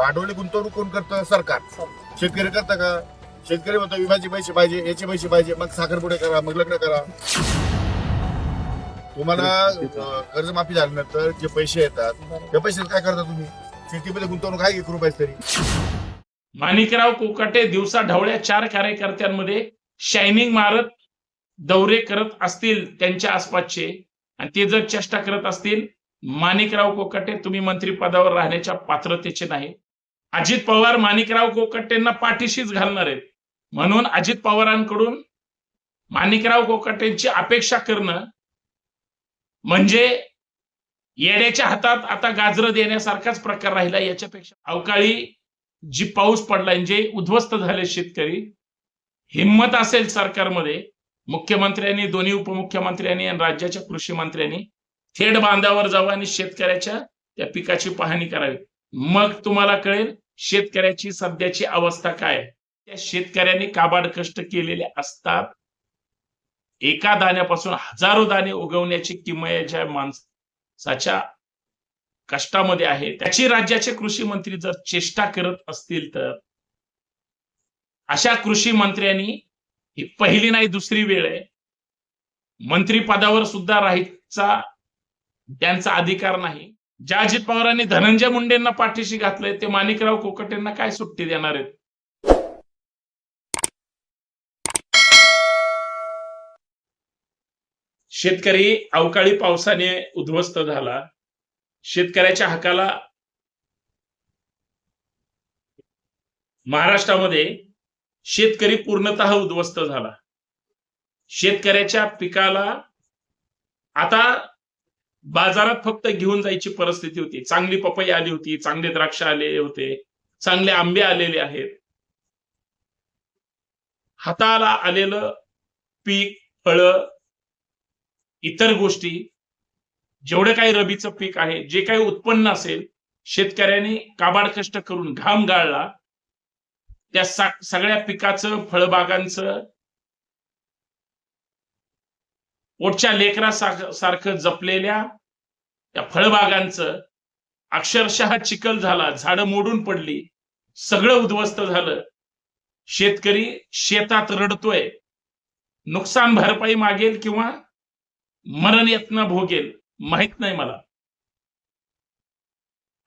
भांडवली गुंतवणूक कोण करतं? सरकार. शेतकरी करतं का? शेतकरी म्हणतो विम्याचे पैसे पाहिजे याचे पैसे पाहिजे मग साखरपुडे करा मग लग्न करा. तुम्हाला कर्जमाफी झाल्यानंतर जे पैसे येतात त्या पैसे काय करता तुम्ही? शेतीमध्ये गुंतवणूक आहे एक रुपयाच तरी? माणिकराव कोकाटे दिवसा ढवळ्या चार कार्यकर्त्यांमध्ये शायनिंग मारत दौरे करत असतील त्यांच्या आसपासचे. आणि ते जर चेष्टा करत असतील माणिकराव कोकाटे तुम्ही मंत्रिपदावर राहण्याच्या पात्रतेचे नाही. अजित पवार माणिकराव कोकटेंना पाठीशीच घालणार आहेत. म्हणून अजित पवारांकडून माणिकराव कोकटेंची अपेक्षा करणं म्हणजे येड्याच्या हातात आता गाजरं देण्यासारखाच प्रकार राहिला याच्यापेक्षा. अवकाळी जी पाऊस पडला जे उद्ध्वस्त झाले शेतकरी हिंमत असेल सरकारमध्ये मुख्यमंत्र्यांनी दोन्ही उपमुख्यमंत्र्यांनी आणि राज्याच्या कृषी मंत्र्यांनी थेट बांधावर जावं आणि शेतकऱ्याच्या त्या पिकाची पाहणी करावी. मग तुम्हाला कळेल शेतकऱ्याची सध्याची अवस्था काय? त्या शेतकऱ्यांनी काबाड कष्ट केलेले असतात. एका दाण्यापासून हजारो दाणे उगवण्याची किमयाच्या माणसाच्या कष्टामध्ये आहे त्याची राज्याचे कृषी मंत्री जर चेष्टा करत असतील तर अशा कृषी मंत्र्यांनी ही पहिली नाही दुसरी वेळ आहे. मंत्रीपदावर सुद्धा राहायचा त्यांचा अधिकार नाही. ज्या अजित पवारांनी धनंजय मुंडेंना पाठीशी घातलंय ते माणिकराव कोकटेंना काय सुट्टी देणार आहेत? शेतकरी अवकाळी पावसाने उद्ध्वस्त झाला. शेतकऱ्याच्या हकाला महाराष्ट्रामध्ये शेतकरी पूर्णतः उद्ध्वस्त झाला. शेतकऱ्याच्या पिकाला आता बाजारात फक्त घेऊन जायची परिस्थिती होती. चांगली पपई आली होती चांगले द्राक्ष आले होते चांगले आंबे आलेले आहेत. हाताला आलेलं पीक फळं इतर गोष्टी जेवढं काही रबीचं पीक आहे जे काही उत्पन्न असेल शेतकऱ्यांनी काबाड कष्ट करून घाम गाळला त्या सा- सगळ्या पिकाचं फळबागांचं पोटच्या लेकरा सारखं जपलेल्या त्या फळबागांचं अक्षरशः चिखल झाला झाडं मोडून पडली सगळं उद्ध्वस्त झालं. शेतकरी शेतात रडतोय. नुकसान भरपाई मागेल किंवा मरण यत्न भोगेल माहीत नाही मला.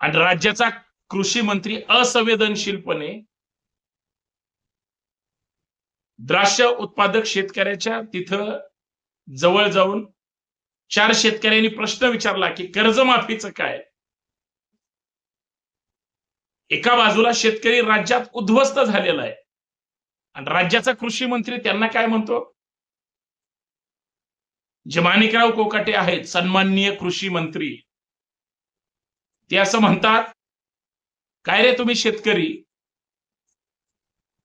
आणि राज्याचा कृषी मंत्री असंवेदनशीलपणे द्राक्ष उत्पादक शेतकऱ्याच्या तिथं जवळ जाऊन चार शेतकऱ्यांनी प्रश्न विचारला की कर्जमाफीचं काय? एका बाजूला शेतकरी राज्यात उद्ध्वस्त झालेला आहे. आणि राज्याचा कृषी मंत्री त्यांना काय म्हणतो? जे माणिकराव कोकाटे आहेत सन्माननीय कृषी मंत्री ते असं म्हणतात काय रे तुम्ही शेतकरी?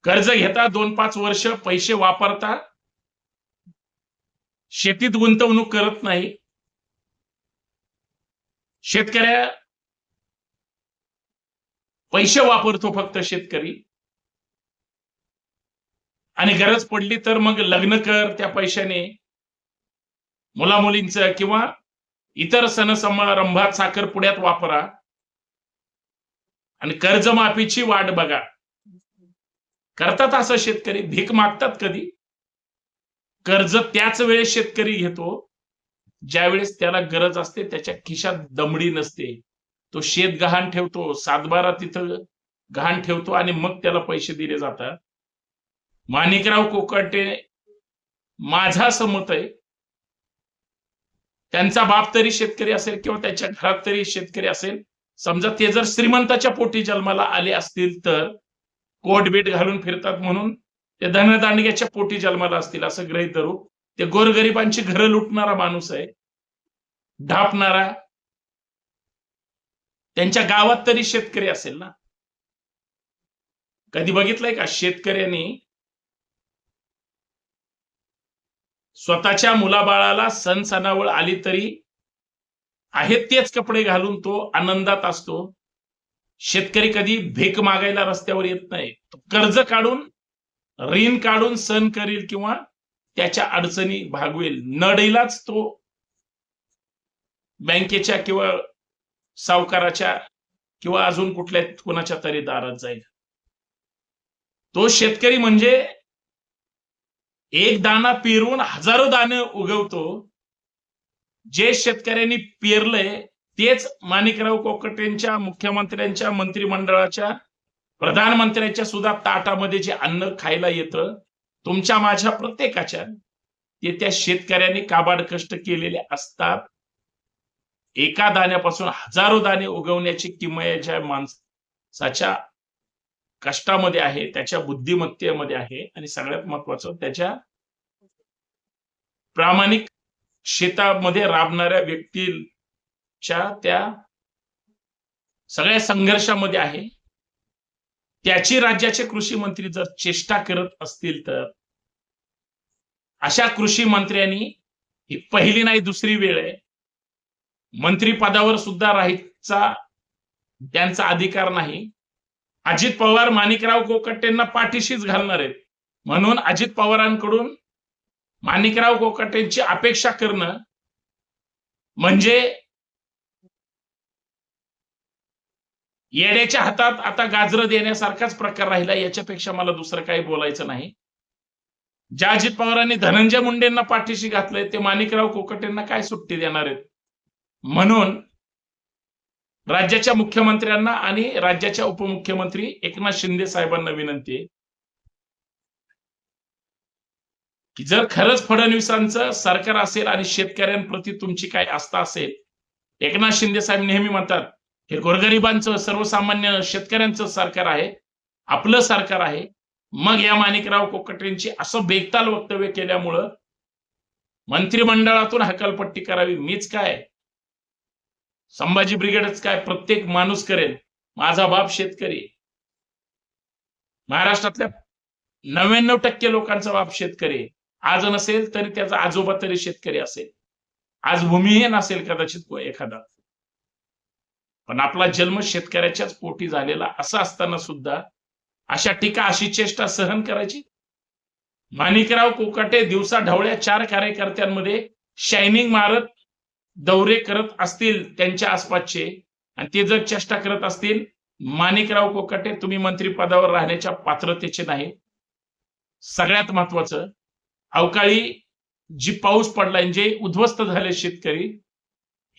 कर्ज घेता दोन पाच वर्ष पैसे वापरता शेतीत गुंतवणूक करत नाही. शेतकऱ्या पैसे वापरतो फक्त शेतकरी. आणि गरज पडली तर मग लग्न कर त्या पैशाने. मुलामुलींचं किंवा इतर सण समारंभात साखरपुड्यात वापरा. आणि कर्जमाफीची वाट बघा. करतात असं शेतकरी भीक मागतात कधी? कर्ज त्याच वेळेस शेतकरी घेतो ज्यावेळेस त्याला गरज असते त्याच्या खिशात दमडी नसते. तो शेत गहाण ठेवतो सातबारा तिथं गहाण ठेवतो आणि मग त्याला पैसे दिले जातात. माणिकराव कोकाटे माझा असं मत आहे. त्यांचा बाप तरी शेतकरी असेल किंवा त्याच्या घरात तरी शेतकरी असेल. समजा ते जर श्रीमंताच्या पोटी जन्माला आले असतील तर कोट बीट घालून फिरतात म्हणून ते धनदांडग्याच्या पोटी जन्माला असतील असं गृहीत धरू. ते गोरगरिबांची घरं लुटणारा माणूस आहे. ढापणारा. त्यांच्या गावात तरी शेतकरी असेल ना? कधी बघितलंय का? शेतकऱ्यांनी स्वतःच्या मुलाबाळाला सण सणावळ आली तरी आहेत तेच कपडे घालून तो आनंदात असतो. शेतकरी कधी भीक मागायला रस्त्यावर येत नाही. कर्ज काढून ऋण काढून सण करील किंवा त्याच्या अडचणी भागवेल. नडेलाच तो बँकेच्या किंवा सावकाराच्या किंवा अजून कुठल्या कुणाच्या तरी दारात जाईल. तो शेतकरी म्हणजे एक दाना पेरून हजारो दाणे उगवतो. जे शेतकऱ्यांनी पेरलंय तेच माणिकराव कोकटेंच्या मुख्यमंत्र्यांच्या मंत्रिमंडळाच्या प्रधानमंत्र्यांच्या सुद्धा ताटामध्ये जे अन्न खायला येतं तुमच्या माझ्या प्रत्येकाच्या ते त्या शेतकऱ्यांनी काबाड कष्ट केलेले असतात. एका दाण्यापासून हजारो दाणे उगवण्याची किमया ज्या माणसाच्या कष्टामध्ये आहे त्याच्या बुद्धिमत्तेमध्ये आहे आणि सगळ्यात महत्वाचं त्याच्या प्रामाणिक शेतामध्ये राबणाऱ्या व्यक्तीच्या त्या सगळ्या संघर्षामध्ये आहे. त्याची राज्याचे कृषी मंत्री जर चेष्टा करत असतील तर अशा कृषी मंत्र्यांनी ही पहिली नाही दुसरी वेळ आहे. मंत्रीपदावर सुद्धा राहायचा त्यांचा अधिकार नाही. अजित पवार माणिकराव कोकटेंना पाठीशीच घालणार आहेत. म्हणून अजित पवारांकडून माणिकराव कोकटेंची अपेक्षा करणं म्हणजे येड्याच्या हातात आता गाजरं देण्यासारखाच प्रकार राहिला याच्यापेक्षा मला दुसरं काही बोलायचं नाही. ज्या अजित पवारांनी धनंजय मुंडेंना पाठीशी घातलंय ते माणिकराव कोकटेंना काय सुट्टी देणार आहेत? म्हणून राज्याच्या मुख्यमंत्र्यांना आणि राज्याच्या उपमुख्यमंत्री एकनाथ शिंदे साहेबांना विनंती आहे की जर खरंच फडणवीसांचं सरकार असेल आणि शेतकऱ्यांप्रती तुमची काय आस्था असेल एकनाथ शिंदे साहेब नेहमी म्हणतात हे गोरगरिबांचं सर्वसामान्य शेतकऱ्यांचं सरकार आहे. आपलं सरकार आहे. मग या माणिकराव कोकटेंची असं बेगताल वक्तव्य केल्यामुळं मंत्रिमंडळातून हकालपट्टी करावी. मीच काय? संभाजी ब्रिगेडच काय? प्रत्येक माणूस करेल. माझा बाप शेतकरी. महाराष्ट्रातल्या नव्याण्णव टक्के लोकांचा बाप शेतकरी. आज नसेल तरी त्याचा आजोबा तरी शेतकरी असेल. आज भूमिहीन असेल कदाचित एखादा. पण आपला जन्म शेतकऱ्याच्याच पोटी झालेला असं असताना सुद्धा अशा टीका अशी चेष्टा सहन करायची? माणिकराव कोकाटे दिवसा ढवळ्या चार कार्यकर्त्यांमध्ये शायनिंग मारत दौरे करत असतील त्यांच्या आसपासचे आणि ते जर चेष्टा करत असतील माणिकराव कोकाटे तुम्ही मंत्रिपदावर राहण्याच्या पात्रतेचे नाही सगळ्यात महत्वाचं अवकाळी जी पाऊस पडलाय जे उद्ध्वस्त झाले शेतकरी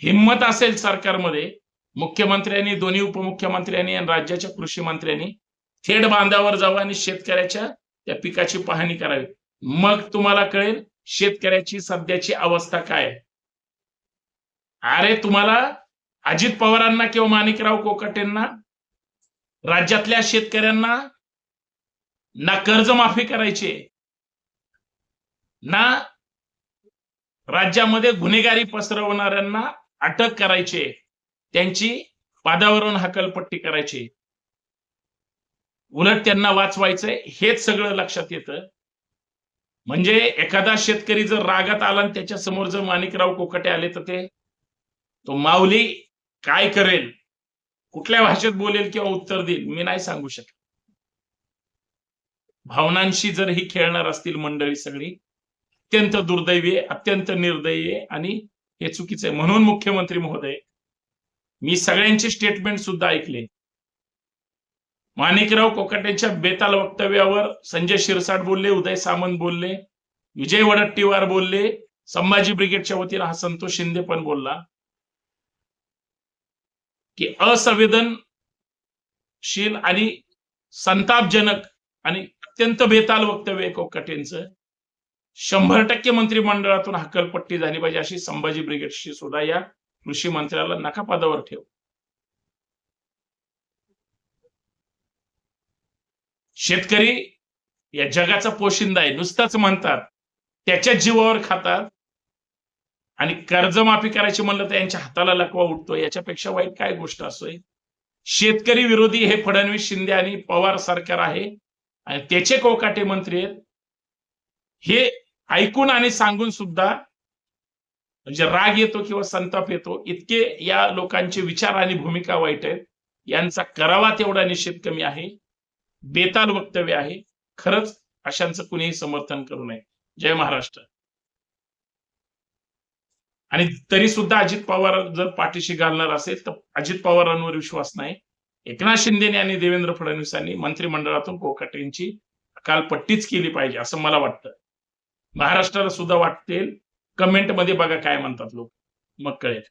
हिंमत असेल सरकारमध्ये मुख्यमंत्र्यांनी दोन्ही उपमुख्यमंत्र्यांनी आणि राज्याच्या कृषी मंत्र्यांनी थेट बांधावर जावं आणि शेतकऱ्याच्या त्या पिकाची पाहणी करावी. मग तुम्हाला कळेल शेतकऱ्याची सध्याची अवस्था काय अरे तुम्हाला अजित पवारांना किंवा माणिकराव कोकटेंना राज्यातल्या शेतकऱ्यांना ना कर्जमाफी करायची ना राज्यामध्ये गुन्हेगारी पसरवणाऱ्यांना अटक करायची त्यांची पादावरून हकलपट्टी करायची. उलट त्यांना वाचवायचंय हेच सगळं लक्षात येतं. म्हणजे एखादा शेतकरी जर रागात आला आणि त्याच्यासमोर जर माणिकराव कोकटे आले तर ते तो माऊली काय करेल? कुठल्या भाषेत बोलेल किंवा उत्तर देईल? मी नाही सांगू शकत. भावनांशी जर ही खेळणार असतील मंडळी सगळी अत्यंत दुर्दैवी अत्यंत निर्दयी आणि हे चुकीचं आहे. म्हणून मुख्यमंत्री महोदय मी सगळ्यांचे स्टेटमेंट सुद्धा ऐकले. माणिकराव कोकाटेच्या बेताल वक्तव्यावर संजय शिरसाट बोलले उदय सामंत बोलले विजय वडट्टीवार बोलले संभाजी ब्रिगेडच्या वतीनं हा संतोष शिंदे पण बोलला. की असंवेदनशील आणि संतापजनक आणि अत्यंत बेताल वक्तव्य आहे कोकाटेंचं. शंभर टक्के मंत्रिमंडळातून हकलपट्टी झाली पाहिजे अशी संभाजी ब्रिगेडशी सुद्धा या कृषी मंत्र्याला नका पदावर ठेव. शेतकरी या जगाचा पोशिंदा आहे नुसताच म्हणतात त्याच्या जीवावर खातात आणि कर्जमाफी करायची म्हणलं तर यांच्या हाताला लकवा उठतो याच्यापेक्षा वाईट काय गोष्ट असोय? शेतकरी विरोधी हे फडणवीस शिंदे आणि पवार सरकार आहे आणि त्याचे कोकाटे मंत्री आहेत. हे ऐकून आणि सांगून सुद्धा म्हणजे राग येतो किंवा संताप येतो इतके या लोकांचे विचार आणि भूमिका वाईट आहेत. यांचा करावा तेवढा निषेध कमी आहे. बेताल वक्तव्य आहे. खरंच अशांचं कुणीही समर्थन करू नये. जय महाराष्ट्र. आणि तरी सुद्धा अजित पवार जर पाठीशी घालणार असेल तर अजित पवारांवर विश्वास नाही. एकनाथ शिंदे आणि देवेंद्र फडणवीसांनी मंत्रिमंडळातून कोकाटेंची कालपट्टीच केली पाहिजे असं मला वाटतं. महाराष्ट्राला सुद्धा वाटतील कमेंटमध्ये बघा काय म्हणतात लोक. मग कळेल.